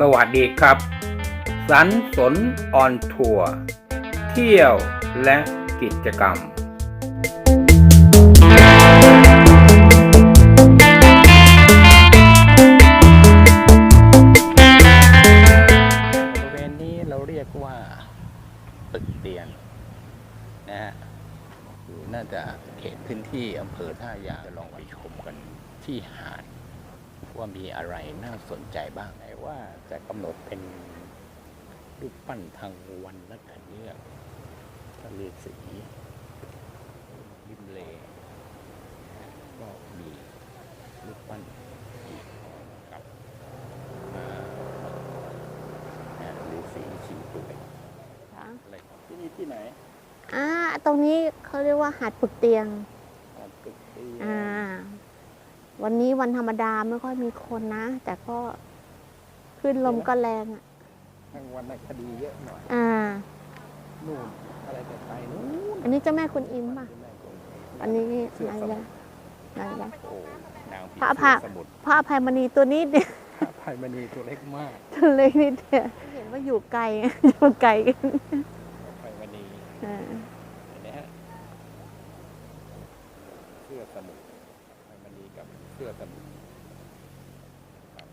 สวัสดีครับ สันสนออนทัวร์เที่ยวและกิจกรรม บริเวณนี้เราเรียกว่าตึกเตียนนะฮะอยู่น่าจะเขตพื้นที่อำเภอท่ายางจะลองไปชมกันที่หาดว่ามีอะไรน่าสนใจบ้าง ว่าจะกำหนดเป็นรูปปั้นทางวันและขันเนือกทะเลสีริมเลก็มีรูปปั้นอีกกับมาทะเลสีชิวตัวเป็นอะไรครับที่นี่ที่ไหนอ่าตรงนี้เขาเรียกว่าหาดปึกเตียงหาดตึกเตียนอ่าวันนี้วันธรรมดาไม่ค่อยมีคนนะ แต่ก็ ขึ้นลมก็แรงอะทางวันน่ะคดีเยอะหน่อย อ่า นู่นอะไรแต่ไปนู่นอันนี้เจ้าแม่คุณอิมป่ะแม่กงอันนี้เสื้อนาสยมุยะทรนายยะโอ้นางผีพระเสื้พระอสมุทรพระอภัยมณีตัวนี้เนี่ยพระภัยมณีตัวเล็กมากตัวเล็กนิดเดียวเห็นว่าอยู่ไกล อยู่ไกลกันพระภัยมณีอ่าเห็นไหมฮะเสื้อสมุทรพระภัยมณีกับเสื้อสมุทรครับ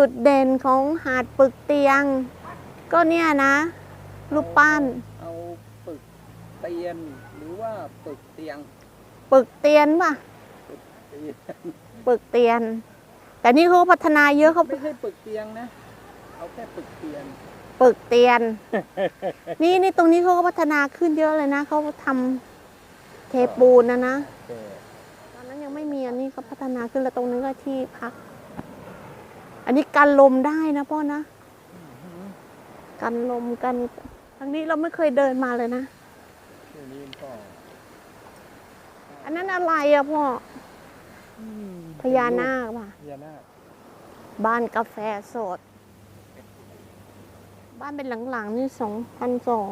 จุดเด่นของหาดปึกเตียง ก็เนี่ยนะรูปปั้น เอาปึกเตียนหรือว่าปึกเตียงปึกเตียนป่ะเตียนปึกเตียน แต่นี่เขาพัฒนาเยอะเขาไม่ใช่ปึกเตียงนะ เอาแค่ปึกเตียนปึกเตียน นี่นี่ตรงนี้เขาก็พัฒนาขึ้นเยอะเลยนะเขาทำเทปูนนะนะเออตอนนั้นยังไม่มีอันนี้เขาพัฒนาขึ้นแล้วตรงนี้ก็ที่พัก อันนี้กันลมได้นะพ่อนะกันลมกันทางนี้เราไม่เคยเดินมาเลยนะช่วงนี้มันก็อันนั้นอะไรอะพ่อพญานาคป่ะพญานาคบ้านกาแฟสด บ้านเป็นหลังๆนี่สองพันสอง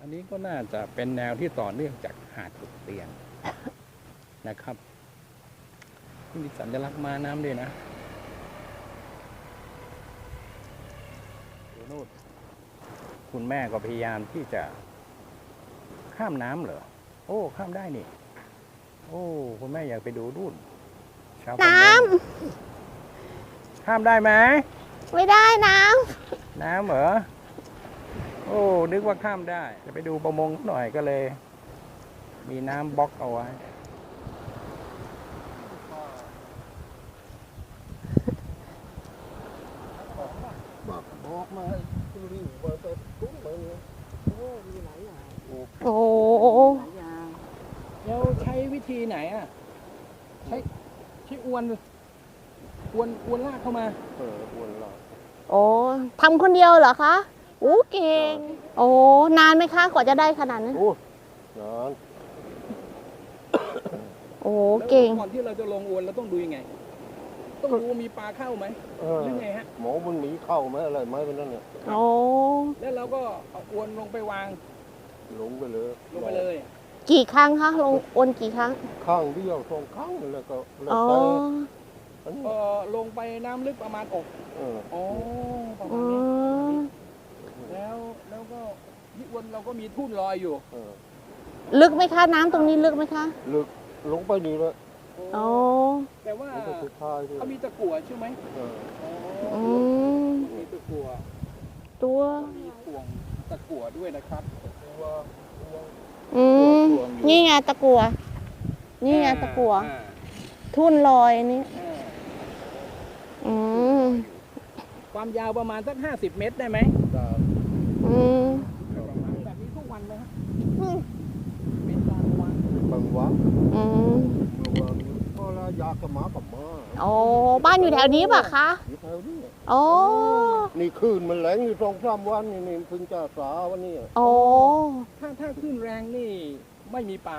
อันนี้ก็น่าจะเป็นแนวที่ต่อเนื่องจากหาดตุกเตียง นะครับมีสัญลักษณ์ม้าน้ำด้วยนะดูนู่นคุณแม่ก็พยายามที่จะข้ามน้ำเหรอ โอ้ ข้ามได้นี่ โอ้ คุณแม่อยากไปดูนู่นชาวประมงน้ข้ามได้ไหมำไม่ได้น้น้ำเหรอ โอ้ นึกว่าข้ามได้ จะไปดูประมงหน่อยก็เลย มีน้ำบล็อกเอาไว้ บอกบอกมาคือรีบว่าจะตุ้งเลยโอ้มีหลายอย่างำ โอ้โหหลายอย่างเราใช้วิธีไหนอะ ใช้ใช้อวนอวนอวนลากเข้ามา เอออ้วนเราโอ้ทำคนเดียวเหรอคะโอ้เก่ง โอ้นานไหมคะกว่าจะได้ขนาดนั้นโอ้นานโอ้เก่งแล้วก่อนที่เราจะลงอวนเราต้องดูยังไง ต้องดูว่ามีปลาเข้าไหมเออหรือไงฮะ หมอมันหมีเข้าไหมอะไรไหมเป็นนั่นเนี่ย โอ้แล้วเราก็เอาอวนลงไปวางห ลงไปเลยลงไปเลยกี่ครั้งคะลงโอนกี่ครั้ง ข้างเดียวสองข้างแล้วก็แล้วอ๋อ แต่อันนี้เออลงไปน้ำลึกประมาณอกเอออ๋อประอืมาณนี้มแล้วแล้วก็ที่อวนเราก็มีทุ่นลอยอยู่เออลึกไหมคะ น้ำตรงนี้ลึกไหมคะ ลึกลงไปนี่เลยอ๋อ แต่ว่าลงไปสุดท้ายที่เขามีตะกั่วใช่ไหมเอออ๋ออืม มีตะกั่วตัว มีห่วงตะกั่วด้วยนะครับตัวตัว อืมตัวอยู่นี่ไงตะกัว นี่ไงตะกัวอ่าทุ่นลอยอันนี้อ่าอืมความยาวประมาณสักห้าสิบเมตรได้ไหมดาอืมประมาณแบบนี้ทุกวันไหมครับเป็นบางวันบางวันอืมบางวันพ อเราอยากกับหมากับหมาโอ้บ้านอยู่แถวนี้ป่ะคะอยู่แถวนี้โอ้นี่คืนมันแหลงอยู่สองสามวันนี่นี่เพิ่งจะสาวันนี้โอ้ถ้าถ้าขึ้นแรงนี่ไม่มีปลา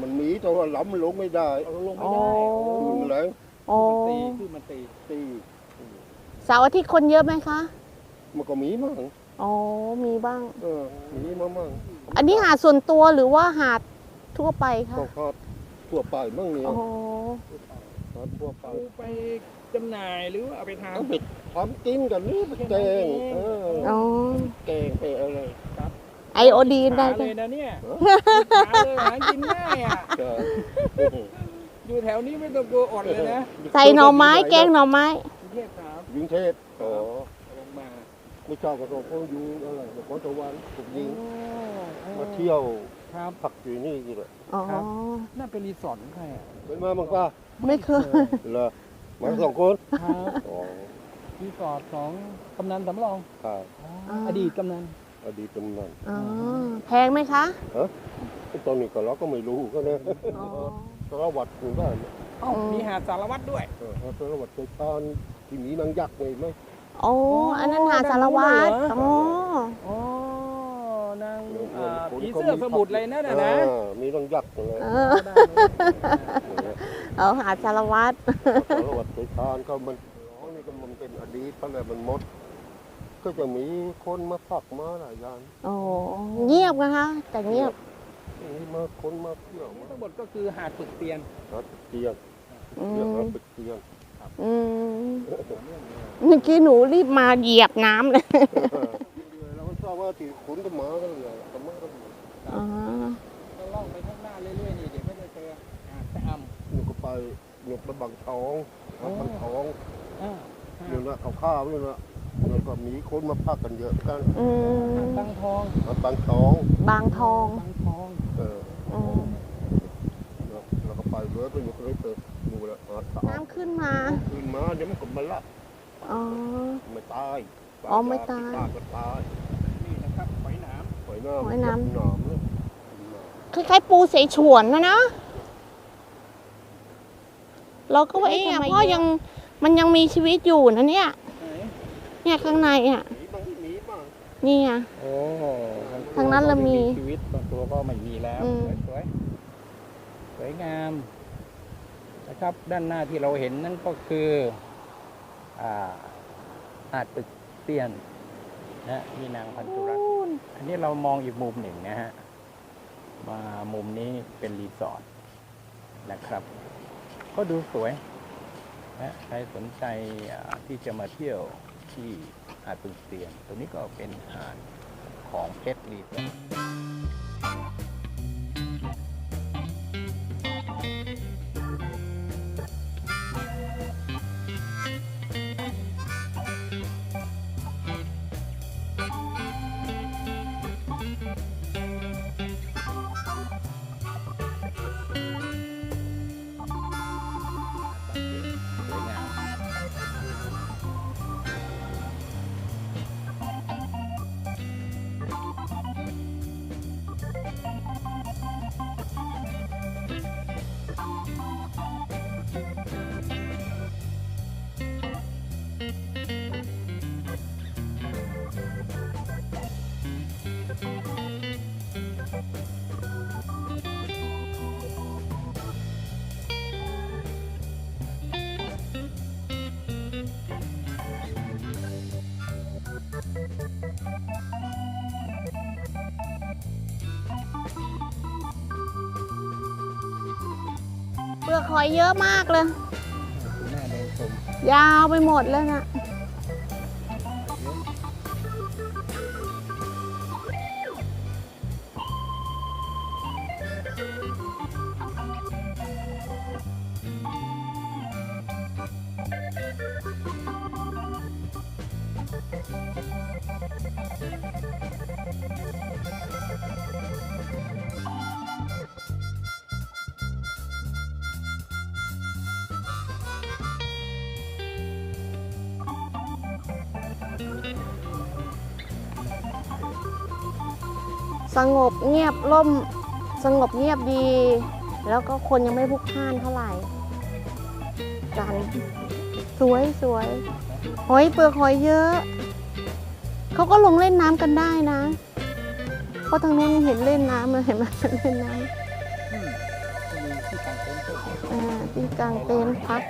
มันหนีแต่ว่าหลำมันลงไม่ได้เราลงไม่ได้คืนมันแหลงโอ้มันตีขึ้นมันตีตีเสาร์อาทิตย์คนเยอะไหมคะมันก็มีมั้งออ๋อมีบ้างเออมีมามั่งอันนี้หาดส่วนตัวหรือว่าหาดทั่วไปคะก็คอด ทั่วไปมั่งเนี่ยอ๋อคอดทั่วไปเอาไปจำหน่ายหรือว่าเอาไปทานเอาไปทำกินกันนี่ไปแกงเอออ๋อแกงไปอะไรไอโอดีนได้หาไหมเลยนะเนี่ยฮะหาเลยหากินง่ายอะก็อยู่แถวนี้ไม่ต้องกลัวอดเลยนะใส่หน่อไม้แกงหน่อไม้กรุงเทพครับยิงเทพอ๋อลงมา ไม่ชอบกับสองคนอยู่อะไรนครสวรรค์ผมยิงโอ้มาเที่ยวครับพักอยู่นี่กี่เลยอ๋อ ครับ น่าเป็นรีสอร์ทของใครอะเป็นมาบ้างป่ะไม่เคย เหรอมาสองคนครับอ๋อรีสอร์ทของกำนันสำรองครับอ่าอดีตกำนัน อดีตกำนันอ๋อ แพงไหมคะ ตอนนี้ก็เราก็ไม่รู้ก็นะอ๋อ สารวัตรคุณได้ไหมเอ้าอืมมีหาดสารวัตรด้วยเออสารวัตรเคยตอนที่มีนางยักษ์ไงไหม อ๋ออันนั้นหาดสารวัตรด้านนู้อ๋อนเหรออ๋อนางอ่าผีเสื้อสมุทรอะไรนั่นน่ะนะเออมีนางยักษ์เลยเออเอาหาดสารวัตรสารวัตรเคยตอนก็มันอ๋อนี่ก็มันเป็นอดีตเพราะอะไรมันหมด ก็จะมีคนมาพักมาหลายอย่างอ๋อเงียบนะคะ แต่เงียบมีมาคนมาเที่ยวมาทั้งหมดก็คือหาดปึกเตียนหาตึกเตียงอืเรียกมว่าตึกเตียง อืมเมื่อกี้หนูรีบมาเหยียบน้ำเลยเราก็ทราบว่าที่ขุนก็มากันเลยก็มากันเลยอ๋อก็ล่องไปข้างหน้าเรื่อยๆนี่เดี๋ยวก็จะเจอหาดชะอำหนูก็ไปหนูไปบังทองวัดบังทองอ่านี่นะเขาข้าวนี่นะแล้วก็มีคนมาพักกันเยอะกันอืหาดมตั้งทองวัดบังทองบางทองตั้งทองเอออืมแล้วเราก็ไปเลยไปอยู่เลยเติดูแล้วหาดสะอาด น้ำขึ้นมา ขึ้นมาเดี๋ยวมันก็มาละอ๋อ ไม่ตายอ๋อไม่ตายตายก็ตายนี่นะครับหอยหนามหอยน้ำหอยน้ำหนามเลยคล้ายๆปูเสฉวนนะนะเราก็ว่าเอ๊ะพ่อยังมันยังมีชีวิตอยู่นะเนี่ยไหนเนี่ยข้างในอะหมีบ้างหมีบ้างนี่ไงโอ้ทางนั้นเรามีชีวิตบางตัวก็ไม่มีแล้วอืมสวยๆสวยงาม นะครับด้านหน้าที่เราเห็นนั่นก็คืออ่าหาดตึกเตียนนะมีนางพันธุรัตน์นู่นอันนี้เรามองอีกมุมหนึ่งนะฮะมามุมนี้เป็นรีสอร์ทนะครับ ก็ดูสวยนะใครสนใจอ่าที่จะมาเที่ยวที่หาดตึกเตียน ตรงนี้ก็เป็นหาดของเพชรรีสอร์ท ลือกหอยเยอะมากเลยคุณแม่เดินชมยาวไปหมดเลยนะ สงบเงียบร่มสงบเงียบดี แล้วก็คนยังไม่พลุกพล่านเท่าไหร่จันสวยสวยหอยเปลือกหอยเยอะ เขาก็ลงเล่นน้ำกันได้นะ เพราะทางนู้นเห็นเล่นน้ำเลยเห็นไหมเล่นน้อืมก็มีที่กางเต็นท์ด้วยำอ่าที่กลางเต็นท์พัก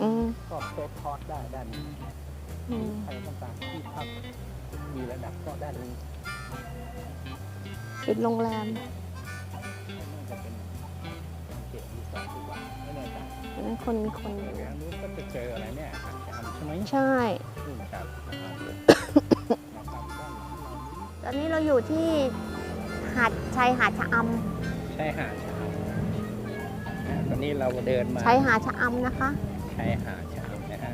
อืมก็เซฟคอร์สได้ด้านนี้อืมใครต้องการที่พักมีระดับก็ด้านนี้ ปิดโรงแรมน่าจะเป็นเขตรีสอร์ทดีกว่าไม่แน่ใจอันนั้นคนมีคนอยู่ทางนู้นก็จะเจออะไรเนี่ยอาจจะทำใช่ไหมใช่นี่ครับนะครับด้านหลังเราตอนนี้เราอยู่ที่หาดชายหาดชะอใช่หาดชะอำนะตอนนี้เราเดินมาำชายหาดชะอำนะคะชายหาดชะอำนะฮะ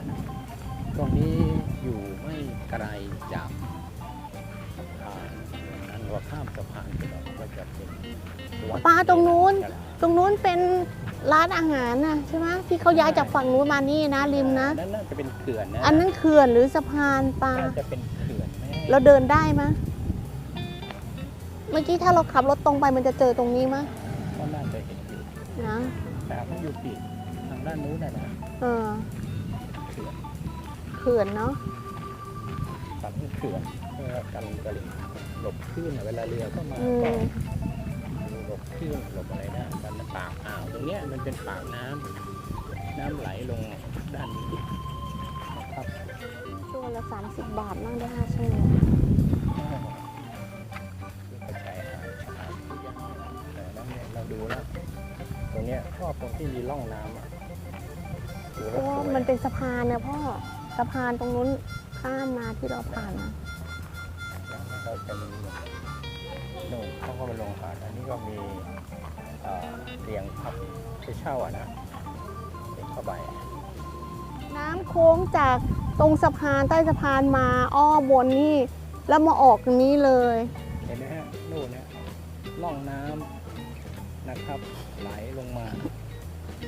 ตรงนี้อยู่ไม่ไกลจากสะพานอัน ว่าข้ามสะพานไปเราก็จะเป็นวัดปลาตรงนู้นฉลาตรงนู้นเป็นร้านอาหารนะใช่ไหมที่เขาย้ายจากฝั่งนู้นมานี่นะริมนะนั่นน่าจะเป็นเขื่อนนะอันนั้นเขื่อนหรือสะพานปลาน่าจะเป็นเขื่อนไหมเราเดินได้ไหมยเมื่อกี้ถ้าเราขับรถตรงไปมันจะเจอตรงนี้มั้ยก็น่าจะเห็นอยู่นะแต่มันอยู่ปีกทางด้านนู้นนะนะเออเขื่อนเขื่อนเนาะฝั่งนี้เขื่อนเพื่อกันกระลิ่ง หลบคลื่นน่ะเวลาเรือเข้ามาอืก็มหลบคลื่นหลบอะไรนะมันปากอ่าวตรงเนี้ยมันเป็นปากน้ำน้ำไหลลงด้านนี้นะครับตัวละ30บาทนั่งได้5ชั่วโมงที่กระจายหาหาทุกอย่างแต่แล้วเนี่ยเราดูแล้วตรงเนี้ยชอบตรงที่มีร่องน้ำอะดูเพแล้วราะสว่าวยมันเป็นสะพานนะพ่อสะพานตรงนู้นข้ามมาที่เราผ่านมาเรา จะมีนู่นเขาก็มาลงหาดอันนี้ก็มีเอ่อเตียงพับไปเช่าอะนะเตียงผ้าใบน้ำโค้งจากตรงสะพานใต้สะพานมาอ้อบนนี่แล้วมาออกตรงนี้เลย เห็นไหมฮะนู่นเนี่ยร่องน้ำนะครับ ไหลลงมา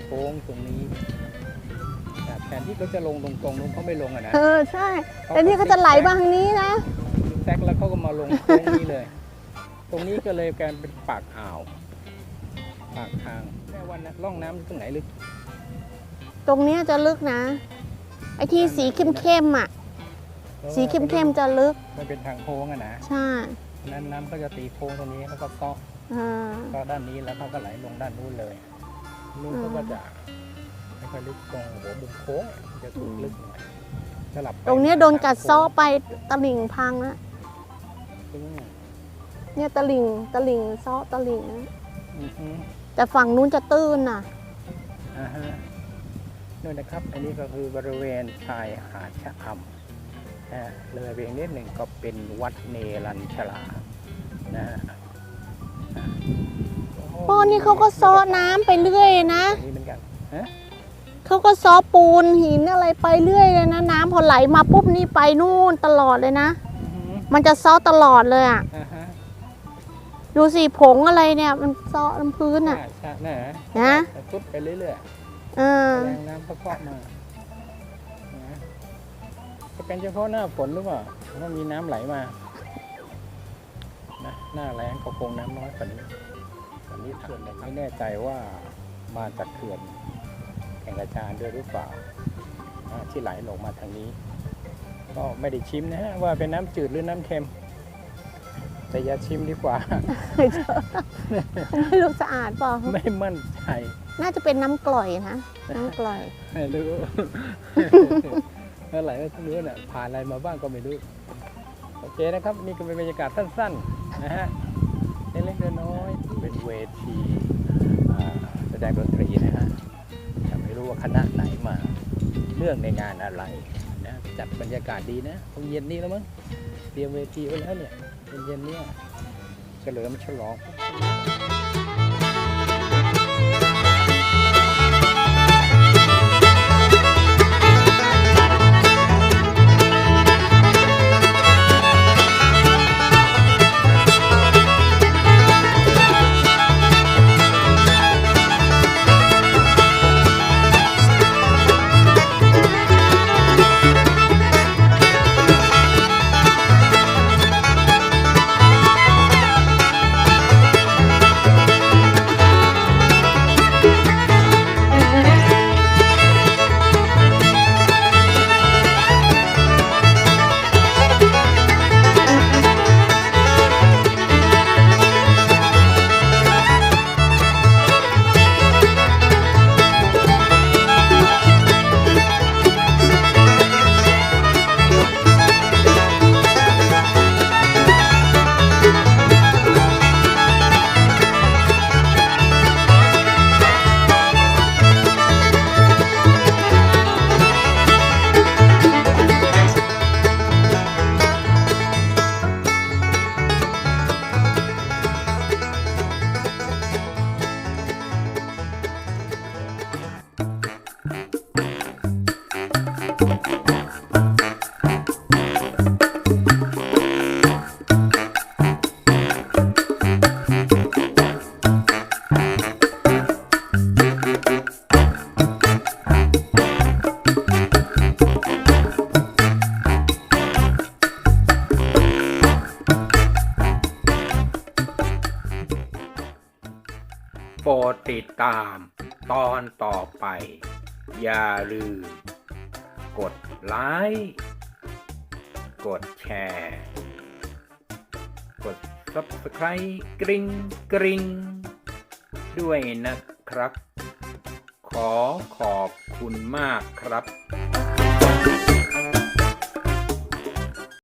โค้งตรงนี้แต่แทนที่เขาจะลงตรงๆนู้นเขาไม่ลงอะนะเออใช่แต่นี่ก็จะไหลมาทางนี้นะ แซกแล้วเขาก็มาลงโค้งนี้เลย ตรงนี้ก็เลยกลายเป็นปากอ่าว ปากทางแม่วันนะร่องน้ำอยู่ตรงไหนลึก ตรงเนี้ยจะลึกนะ ไอ้ที่สีเข้มๆอะ สีเข้มๆจะลึก มันเป็นทางโค้งอะนะ ใช่นั้นน้ำก็จะตีโค้งตรงนี้แล้วก็ซ้ออ่าก็ด้านนี้แล้วเขาก็ไหลลงด้านนู้นเลยนู้นเขาก็จะไม่ค่อยลึกตรงหัวมุมโค้งอะมันจะถูกลึกหน่อยสลับไปตรงเนี้ยโดนกัดเซ้อไปตะลิ่งพังนะอืมเนี่ยตะลิ่งตะลิ่งเซ้อตะลิ่งนะอือฮึแต่ฝั่งนู้นจะตื้นน่ะ อ่าฮะนู่นนะครับ อันนี้ก็คือบริเวณชายหาดชะอำนะฮะเลยเพียงนิดหนึ่งก็เป็นวัดเนรัญชลานะฮะพ่อนี่เขาก็ซ้อน้ำไปเรื่อยนะตรงนี้เหมือนกันฮะเขาก็ซ้อปูนหินอะไรไปเรื่อยเลยนะ น้ำพอไหลมาปุ๊บนี่ไปนู่นตลอดเลยนะอือฮึ มันจะซ้อตลอดเลยอะ อ่าฮะดูสิผงอะไรเนี่ย มันซ้อบนพื้นอะใช่ใช่นะนะพุดไปเรื่อยเออๆแรงน้ำก็เคาะมานะจะเป็นเฉพาะหน้าฝนหรือเปล่าถ้ามีน้ำไหลมานะหน้าแรงก็คงน้ำน้อยกว่านี้ตอนนี้เขื่อนไม่แน่ใจว่ามาจากเขื่อนแก่งกระจานด้วยหรือเปล่านะที่ไหลลงมาทางนี้ ก็ไม่ได้ชิมนะฮะว่าเป็นน้ำจืดหรือน้ำเค็ม แต่อย่าชิมดีกว่า ไม่รู้สะอาดเปล่าไม่มั่นใจ น่าจะเป็นน้ำกร่อยนะ น้ำกร่อย ไม่รู้อะไรก็ไม่รู้น่ะผ่านอะไรมาบ้างก็ไม่รู้ โอเคนะครับ นี่ก็เป็นบรรยากาศสั้นๆนะฮะเล็กๆน้อยๆเป็นเวทีอ่าแสดงดนตรีนะฮะแต่ไม่รู้ว่าคณะไหนมา เรื่องในงานอะไรนะ จัดบรรยากาศดีนะคงเย็นนี้แล้วมั้งเตรียมเวทีไว้แล้วเนี่ยเย็นๆเนี่ยเฉลิมฉลอง ติดตามตอนต่อไป อย่าลืม กดไลค์กดแชร์ กด Subscribe กริ๊งกริ๊งด้วยนะครับ ขอขอบคุณมากครับ